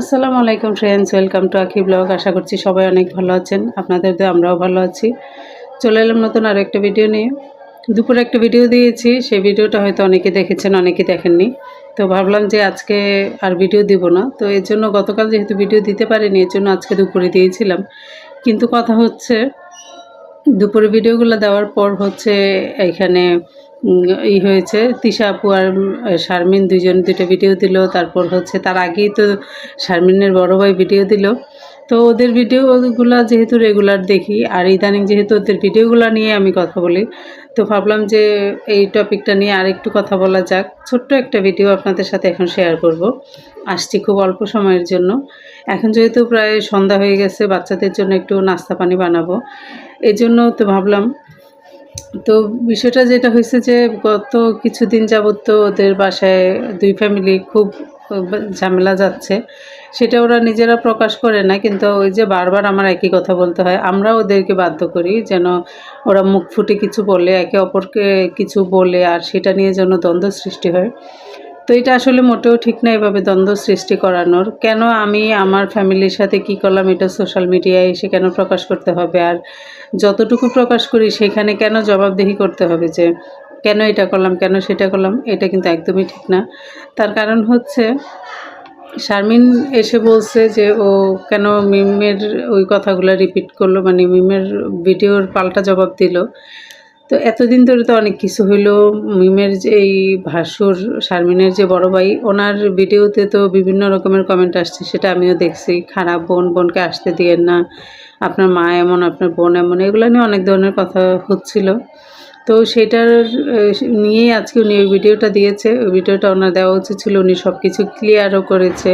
আসসালামু আলাইকুম friends welcome to Akhi blog আশা করছি সবাই অনেক ভালো আছেন, আপনাদের তো আমরাও ভালো আছি। চলে এলাম নতুন আরও একটা ভিডিও নিয়ে। দুপুরে একটা ভিডিও দিয়েছি, সেই ভিডিওটা হয়তো অনেকে দেখেছেন, অনেকে দেখেননি। তো ভাবলাম যে আজকে আর ভিডিও দিব না। তো এর জন্য গতকাল যেহেতু ভিডিও দিতে পারিনি, এর জন্য আজকে দুপুরে দিয়েছিলাম। কিন্তু কথা হচ্ছে, দুপুরে ভিডিওগুলো দেওয়ার পর হচ্ছে এখানে ই হয়েছে, তিশা আপু আর শারমিন দুজন দুটো ভিডিও দিল, তারপর হচ্ছে তার আগেই তো শারমিনের বড় ভাই ভিডিও দিল। তো ওদের ভিডিওগুলো যেহেতু রেগুলার দেখি, আর ইদানিং যেহেতু ওদের ভিডিওগুলো নিয়ে আমি কথা বলি, তো ভাবলাম যে এই টপিকটা নিয়ে আর একটু কথা বলা যাক। ছোট্ট একটা ভিডিও আপনাদের সাথে এখন শেয়ার করব। আসছি খুব অল্প সময়ের জন্য। এখন যেহেতু প্রায় সন্ধ্যা হয়ে গেছে, বাচ্চাদের জন্য একটু নাস্তা পানি বানাবো। এই জন্য তো ভাবলাম তো বিষয়টা যেটা হয়েছে যে গত কিছুদিন যাবত তো ওদের বাসায় দুই ফ্যামিলি খুব ঝামেলা যাচ্ছে। সেটা ওরা নিজেরা প্রকাশ করে না, কিন্তু ওই যে বারবার আমার একই কথা বলতে হয়, আমরা ওদেরকে বাধ্য করি যেন ওরা মুখ ফুটে কিছু বলে, একে অপরকে কিছু বলে, আর সেটা নিয়ে যেন দ্বন্দ্ব সৃষ্টি হয়। তো এটা আসলে মোটেও ঠিক না এভাবে দ্বন্দ্ব সৃষ্টি করানোর। কেন আমি আমার ফ্যামিলির সাথে কি করলাম, এটা সোশ্যাল মিডিয়ায় এসে কেন প্রকাশ করতে হবে? আর যতটুকু প্রকাশ করি, সেখানে কেন জবাবদিহি করতে হবে যে, কেন এটা করলাম, কেন সেটা করলাম, এটা কিন্তু একদমই ঠিক না। তার কারণ হচ্ছে, শারমিন এসে বলছে যে, ও কেন মিমের ওই কথাগুলো রিপিট করল মানে মিমের ভিডিওর পাল্টা জবাব দিল। তো এতদিন ধরে তো অনেক কিছু হইল। মিমের যে এই ভাসুর, শারমিনের যে বড় ভাই, ওনার ভিডিওতে তো বিভিন্ন রকমের কমেন্ট আসছে, সেটা আমিও দেখছি। খারাপ বোন, বোনকে আসতে দিয়েন না। আপনার মা এমন, আপনার বোন এমন, এগুলো নিয়ে অনেক ধরনের কথা হচ্ছিল। তো সেটার নিয়েই আজকে উনি ওই ভিডিওটা দিয়েছে। ওই ভিডিওটা ওনার দেওয়া উচিত ছিল, উনি সব কিছু ক্লিয়ারও করেছে।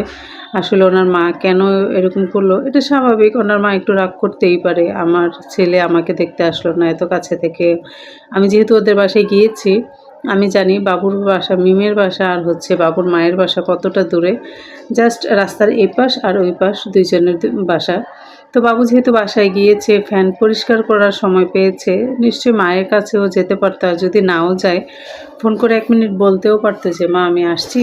আসলে ওনার মা কেন এরকম করল? এটা স্বাভাবিক, ওনার মা একটু রাগ করতেই পারে। আমার ছেলে আমাকে দেখতে আসলো না, এত কাছে থেকে। আমি যেহেতু ওদের বাসায় গিয়েছি, আমি জানি বাবুর বাসা, মিমের বাসা আর হচ্ছে বাবুর মায়ের বাসা কতটা দূরে। জাস্ট রাস্তার এই পাশ আর ওই পাশ দুইজনের বাসা। তো বাবু যেহেতু বাসায় গিয়েছে, ফ্যান পরিষ্কার করার সময় পেয়েছে, নিশ্চয়ই মায়ের কাছেও যেতে পারতো আর যদি নাও যায়, ফোন করে এক মিনিট বলতেও পারতো যে, মা, আমি আসছি।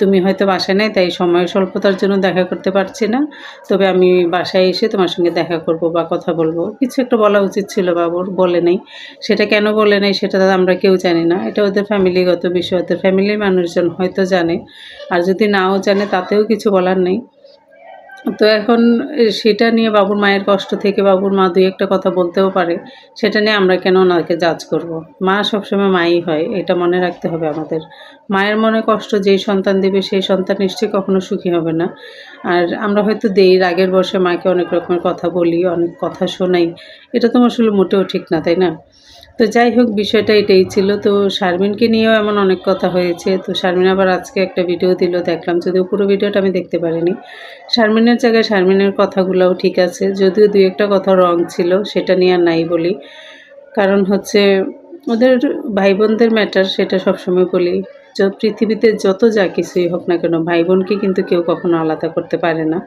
তুমি হয়তো বাসায় নেই, তাই সময় স্বল্পতার জন্য দেখা করতে পারছি না। তবে আমি বাসায় এসে তোমার সঙ্গে দেখা করব বা কথা বলব। কিছু একটা বলা উচিত ছিল বাবুর, বলে নেই। সেটা কেন বলে নেই সেটা আমরা কেউ জানি না। এটা ওদের ফ্যামিলিগত বিষয়, ওদের ফ্যামিলির মানুষজন হয়তো জানে। আর যদি নাও জানে, তাতেও কিছু বলার নেই। তো এখন সেটা নিয়ে বাবুর মায়ের কষ্ট থেকে বাবুর মা দুই একটা কথা বলতেও পারে, সেটা নিয়ে আমরা কেন ওনাকে জাজ করব। মা সবসময় মাই হয়, এটা মনে রাখতে হবে আমাদের। মায়ের মনে কষ্ট, যেই সন্তান দেবে সেই সন্তান নিশ্চয়ই কখনো সুখী হবে না। আর আমরা হয়তো দেই, রাগের বসে মাকে অনেক রকমের কথা বলি, অনেক কথা শোনাই, এটা তো আসলে মোটেও ঠিক না, তাই না? তো যাই হোক, বিষয়টা এটাই ছিল। তো শারমিনকে নিয়েও এমন অনেক কথা হয়েছে। তো শারমিন আবার আজকে একটা ভিডিও দিল, দেখলাম। যদিও পুরো ভিডিওটা আমি দেখতে পারিনি। শারমিনের জায়গায় শারমিনের কথাগুলোও ঠিক আছে। যদিও দুই একটা কথা রং ছিল, সেটা নিয়ে আর নাই বলি। কারণ হচ্ছে, ওদের ভাই বোনদের ম্যাটার সেটা সবসময় বলি। পৃথিবীতে যত যা কিছুই হোক না কেন ভাই বোনকে কিন্তু কেউ কখনো আলাদা করতে পারে না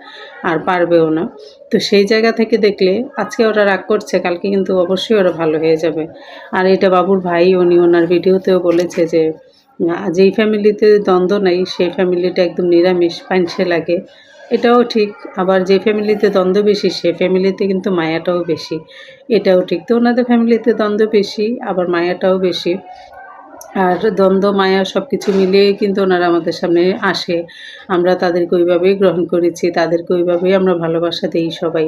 আর পারবেও না। তো সেই জায়গা থেকে দেখলে আজকে ওরা রাগ করছে, কালকে কিন্তু অবশ্যই ওরা ভালো হয়ে যাবে। আর এটা বাবুর ভাই, উনি ওনার ভিডিওতেও বলেছে যে যেই ফ্যামিলিতে দ্বন্দ্ব নাই, সেই ফ্যামিলিটা একদম নিরামিষ পাইনসে লাগে। এটাও ঠিক, আবার যে ফ্যামিলিতে দ্বন্দ্ব বেশি, সে ফ্যামিলিতে কিন্তু মায়াটাও বেশি। এটাও ঠিক। তো ওনাদের ফ্যামিলিতে দ্বন্দ্ব বেশি, আবার মায়াটাও বেশি। আর দ্বন্দ্ব, মায়া সব কিছু মিলিয়ে কিন্তু ওনারা আমাদের সামনে আসে। আমরা তাদেরকে ওইভাবেই গ্রহণ করেছি, তাদেরকে ওইভাবেই আমরা ভালোবাসা দিই সবাই।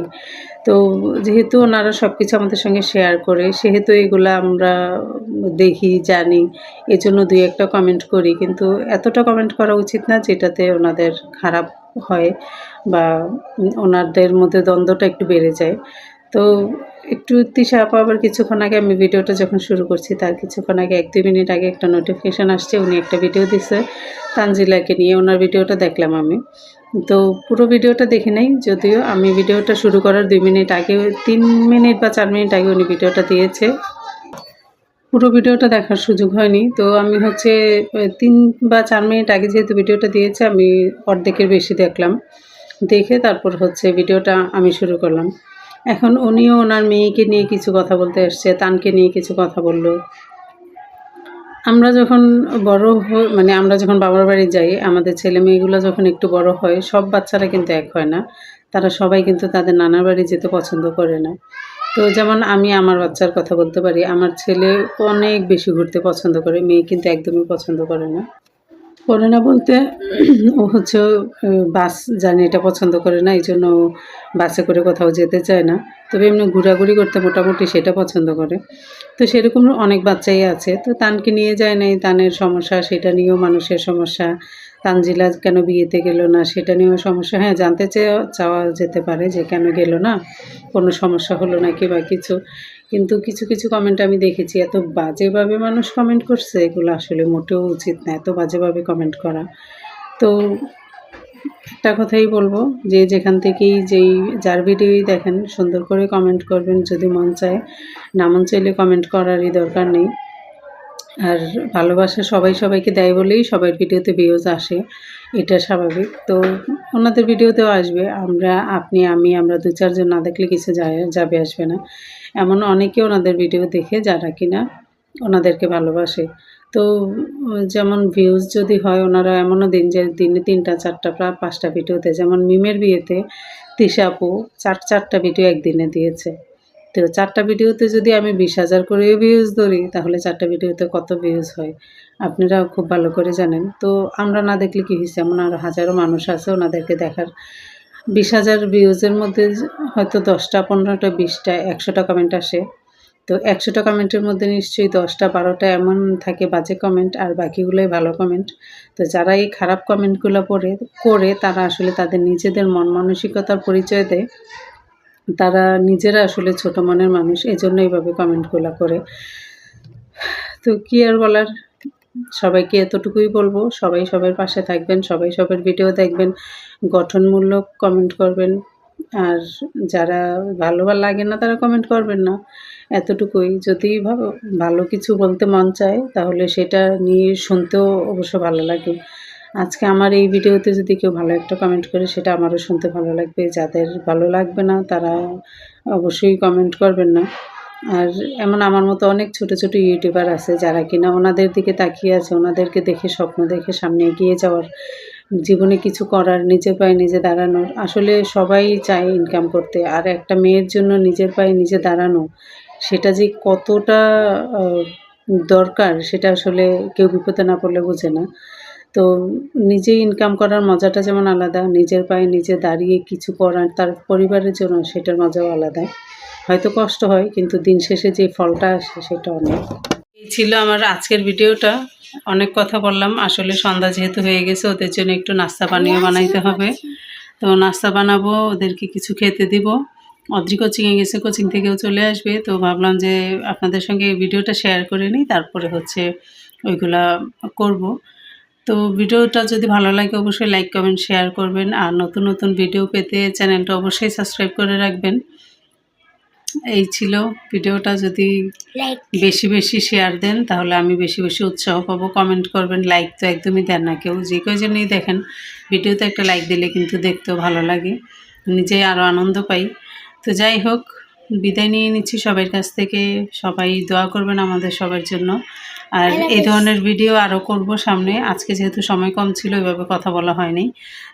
তো যেহেতু ওনারা সব কিছু আমাদের সঙ্গে শেয়ার করে, সেহেতু এগুলো আমরা দেখি, জানি, এজন্য দুই একটা কমেন্ট করি। কিন্তু এতটা কমেন্ট করা উচিত না যেটাতে ওনাদের খারাপ হয় বা ওনাদের মধ্যে দ্বন্দ্বটা একটু বেড়ে যায়। তো একটু তিশা আপা আবার কিছুক্ষণ আগে আমি ভিডিওটা যখন শুরু করছি, তার কিছুক্ষণ আগে এক দুই মিনিট আগে একটা নোটিফিকেশান আসছে, উনি একটা ভিডিও দিছে, তানজিলাকে নিয়ে ওনার ভিডিওটা দেখলাম আমি। তো পুরো ভিডিওটা দেখি নাই, যদিও আমি ভিডিওটা শুরু করার দুই মিনিট আগে, তিন মিনিট বা চার মিনিট আগে উনি ভিডিওটা দিয়েছে। পুরো ভিডিওটা দেখার সুযোগ হয়নি, তো আমি হচ্ছে তিন বা চার মিনিট আগে যেহেতু ভিডিওটা দিয়েছে, আমি অর্ধেকের বেশি দেখলাম। দেখে তারপর হচ্ছে ভিডিওটা আমি শুরু করলাম। এখন উনিও ওনার মেয়েকে নিয়ে কিছু কথা বলতে এসছে, তানকে নিয়ে কিছু কথা বলল। আমরা যখন বড় মানে আমরা যখন বাবার বাড়ি যাই, আমাদের ছেলে মেয়েগুলো যখন একটু বড় হয়, সব বাচ্চারা কিন্তু এক হয় না। তারা সবাই কিন্তু তাদের নানার বাড়ি যেতে পছন্দ করে না। তো যেমন আমি আমার বাচ্চার কথা বলতে পারি, আমার ছেলে অনেক বেশি ঘুরতে পছন্দ করে, মেয়ে কিন্তু একদমই পছন্দ করে না। করে না বলতে, ও হচ্ছে বাস এটা পছন্দ করে না এই জন্য বাসে করে কোথাও যেতে চায় না। তবে এমনি ঘোরাঘুরি করতে মোটামুটি সেটা পছন্দ করে। তো সেরকম অনেক বাচ্চাই আছে। তো তানকে নিয়ে যায় নাই, তানের সমস্যা, সেটা নিয়েও মানুষের সমস্যা। তানজিলা কেন বিয়েতে গেল না? সেটা নিয়েও সমস্যা। হ্যাঁ জানতে চেয়ে চাওয়া যেতে পারে যে কেন গেল না? কোনো সমস্যা হলো নাকি বা কিছু? কিন্তু কিছু কিছু কমেন্ট আমি দেখেছি। এত বাজেভাবে মানুষ কমেন্ট করছে, এগুলো আসলে মোটেও উচিত না। এত বাজেভাবে কমেন্ট করা। তো একটা কথাই বলব যে যেখান থেকেই যেই, যার ভিডিওই দেখেন, সুন্দর করে কমেন্ট করবেন যদি মন চায়। না মন চাইলে কমেন্ট করারই দরকার নেই। আর ভালোবাসা সবাই সবাইকে দেয় বলেই সবার ভিডিওতে ভিউজ আসে, এটা স্বাভাবিক। তো ওনাদের ভিডিওতেও আসবে, আমরা, আপনি, আমি, আমরা দু চারজন না দেখলে কিছু যায়, যাবে, আসবে না। এমন অনেকে ওনাদের ভিডিও দেখে যারা কিনা ওনাদেরকে ভালোবাসে। তো যেমন ভিউজ যদি হয়, ওনারা এমনও দিন যে দিনে তিনটা, চারটা, প্রায় পাঁচটা ভিডিওতে, যেমন মিমের বিয়েতে তিশা আপু চার, চারটা ভিডিও একদিনে দিয়েছে। তো চারটা ভিডিওতে যদি আমি বিশ হাজার করে ভিউজ ধরি, তাহলে চারটা ভিডিওতে কত ভিউজ হয়? আপনারা খুব ভালো করে জানেন। তো আমরা না দেখলে কী হয়েছে? এমন আরও হাজারো মানুষ আছে ওনাদেরকে দেখার। বিশ হাজার ভিউজের মধ্যে হয়তো দশটা, পনেরোটা, বিশটা, একশোটা কমেন্ট আসে। তো একশোটা কমেন্টের মধ্যে নিশ্চয়ই দশটা, বারোটা এমন থাকে বাজে কমেন্ট আর বাকিগুলোই ভালো কমেন্ট তো যারা এই খারাপ কমেন্টগুলো পড়ে, করে তারা আসলে তাদের নিজেদের মন মানসিকতার পরিচয় দেয়। তারা নিজেরা আসলে ছোট মনের মানুষ, এজন্য এইভাবে কমেন্টগুলো করে। তো কি আর বলার? সবাইকে এতটুকুই বলব, সবাই সবার পাশে থাকবেন, সবাই সবার ভিডিও দেখবেন, গঠনমূলক কমেন্ট করবেন, আর যারা ভালো বা লাগে না তারা কমেন্ট করবেন না। এতটুকুই। যদি ভালো- ভালো কিছু বলতে মন চায় তাহলে সেটা নিয়ে শুনতেও অবশ্য ভালো লাগে। আজকে আমার এই ভিডিওতে যদি কেউ ভালো একটা কমেন্ট করে, সেটা আমারও শুনতে ভালো লাগবে। যাদের ভালো লাগবে না, তারা অবশ্যই কমেন্ট করবেন না। আর এমন আমার মতো অনেক ছোট ছোট ইউটিউবার আছে, যারা কিনা ওনাদের দিকে তাকিয়ে আছে, ওনাদেরকে দেখে, স্বপ্ন দেখে সামনে এগিয়ে যাওয়ার জীবনে কিছু করার, নিজের পায়ে নিজে দাঁড়ানোর। আসলে সবাই চায় ইনকাম করতে, আর একটা মেয়ের জন্য নিজের পায়ে নিজে দাঁড়ানো, সেটা যে কতটা দরকার, সেটা আসলে কেউ বিপদে না পড়লে বোঝে না। তো নিজে ইনকাম করার মজাটা যেমন আলাদা, নিজের পায়ে নিজে দাঁড়িয়ে কিছু করার, তার পরিবারের জন্য সেটার মজাও আলাদা। হয়তো কষ্ট হয়, কিন্তু দিন শেষে যে ফলটা আসে সেটা অনেক। এই ছিল আমার আজকের ভিডিওটা। অনেক কথা বললাম। আসলে সন্ধ্যা যেহেতু হয়ে গেছে, ওদের জন্য একটু নাস্তা পানীয় বানাইতে হবে। তো নাস্তা বানাবো, ওদেরকে কিছু খেতে দিব। অদ্রি কোচিংয়ে গেছে কোচিং থেকেও চলে আসবে। তো ভাবলাম যে আপনাদের সঙ্গে ভিডিওটা শেয়ার করে নিই, তারপরে হচ্ছে ওইগুলা করব। তো ভিডিওটা যদি ভালো লাগে অবশ্যই লাইক কমেন্ট শেয়ার করবেন। আর নতুন নতুন ভিডিও পেতে চ্যানেলটা অবশ্যই সাবস্ক্রাইব করে রাখবেন। এই ছিল ভিডিওটা। যদি বেশি বেশি শেয়ার দেন তাহলে আমি বেশি বেশি উৎসাহ পাবো। কমেন্ট করবেন লাইক তো একদমই দেন না কেউ। যে কয়জনই দেখেন ভিডিওতে একটা লাইক দিলে কিন্তু দেখতেও ভালো লাগে। নিজেই আরও আনন্দ পাই। তো যাই হোক বিদায় নিয়ে নিচ্ছি সবার কাছ থেকে। সবাই দোয়া করবেন আমাদের সবার জন্য। আর এই ধরনের ভিডিও আরও করব সামনে। আজকে যেহেতু সময় কম ছিল এভাবে কথা বলা হয়নি।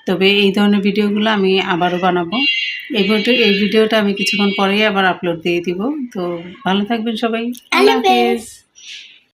তবে এই ধরনের ভিডিওগুলো আমি আবারও বানাবো। এই ভিডিও এই ভিডিওটা আমি কিছুক্ষণ পরেই আবার আপলোড দিয়ে দিব। তো ভালো থাকবেন সবাই। আল্লাহ হাফেজ।